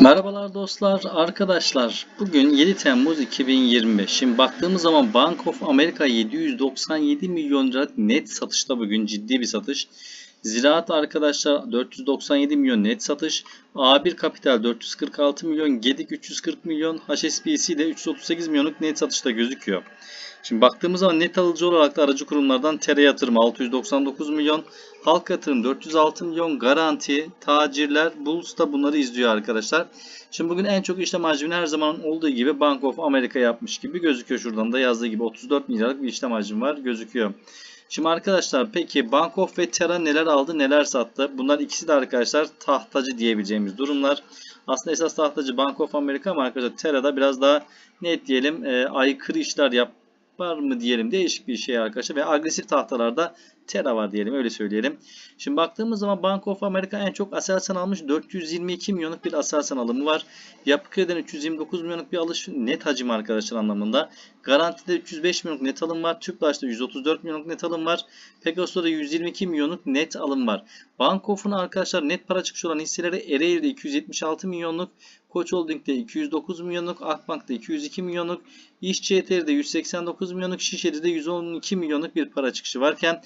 Merhabalar dostlar, arkadaşlar. Bugün 7 Temmuz 2025. Şimdi baktığımız zaman Bank of America 797 milyon lira net satışta bugün ciddi bir satış. Ziraat arkadaşlar 497 milyon net satış. A1 Kapital 446 milyon, Gedik 340 milyon, HSBC de 338 milyonluk net satışta gözüküyor. Şimdi baktığımız zaman net alıcı olarak da aracı kurumlardan Tere Yatırım 699 milyon, Halk Yatırım 406 milyon, Garanti, Tacirler, Bulls da bunları izliyor arkadaşlar. Şimdi bugün en çok işlem hacmini her zaman olduğu gibi Bank of America yapmış gibi gözüküyor. Şuradan da yazdığı gibi 34 milyarlık bir işlem hacmi var gözüküyor. Şimdi arkadaşlar peki Bank of ve Terra neler aldı neler sattı? Bunlar ikisi de arkadaşlar tahtacı diyebileceğimiz durumlar. Aslında esas tahtacı Bank of America ama arkadaşlar Terra'da biraz daha net diyelim e, aykırı işler yap var mı diyelim değişik bir şey arkadaşlar ve agresif tahtalarda Terra var diyelim öyle söyleyelim. Şimdi baktığımız zaman Bank of America en çok Aselsan almış 422 milyonluk bir Aselsan alımı var. Yapı Kredi'den 329 milyonluk bir alış net hacim arkadaşlar anlamında. Garanti'de 305 milyonluk net alım var. Tüpraş'ta 134 milyonluk net alım var. Pegasus'ta 122 milyonluk net alım var. Bank of'un arkadaşlar net para çıkışı olan hisseleri Ereğli'de 276 milyonluk, Koç Holding'de 209 milyonluk, Akbank'ta 202 milyonluk, İşçi ETR'de 189 milyonluk, Şişeli'de 112 milyonluk bir para çıkışı varken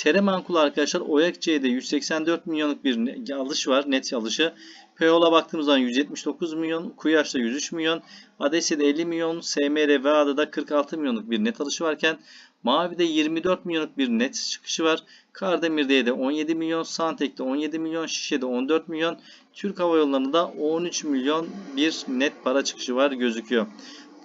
Teremankul arkadaşlar OEKC'de 184 milyonluk bir alış var. Net alışı. Peola baktığımız zaman 179 milyon. Kuyaş'ta 103 milyon. Adesya'da 50 milyon. SMR ve Ada'da 46 milyonluk bir net alışı varken Mavi'de 24 milyonluk bir net çıkışı var. Kardemir'de de 17 milyon. Santek'te 17 milyon. Şişe'de 14 milyon. Türk Hava Yolları'nda 13 milyon bir net para çıkışı var gözüküyor.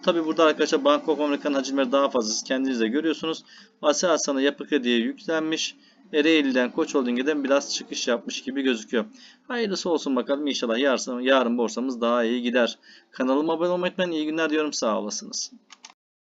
Tabi burada arkadaşlar Bank of America'nın hacimleri daha fazla. Siz kendiniz de görüyorsunuz. Aselsan'a yapı krediye yüklenmiş. Ereğli'den Koç Holding'den biraz çıkış yapmış gibi gözüküyor. Hayırlısı olsun bakalım inşallah yarın, yarın borsamız daha iyi gider. Kanalıma abone olmayı unutmayın. İyi günler diyorum sağ olasınız.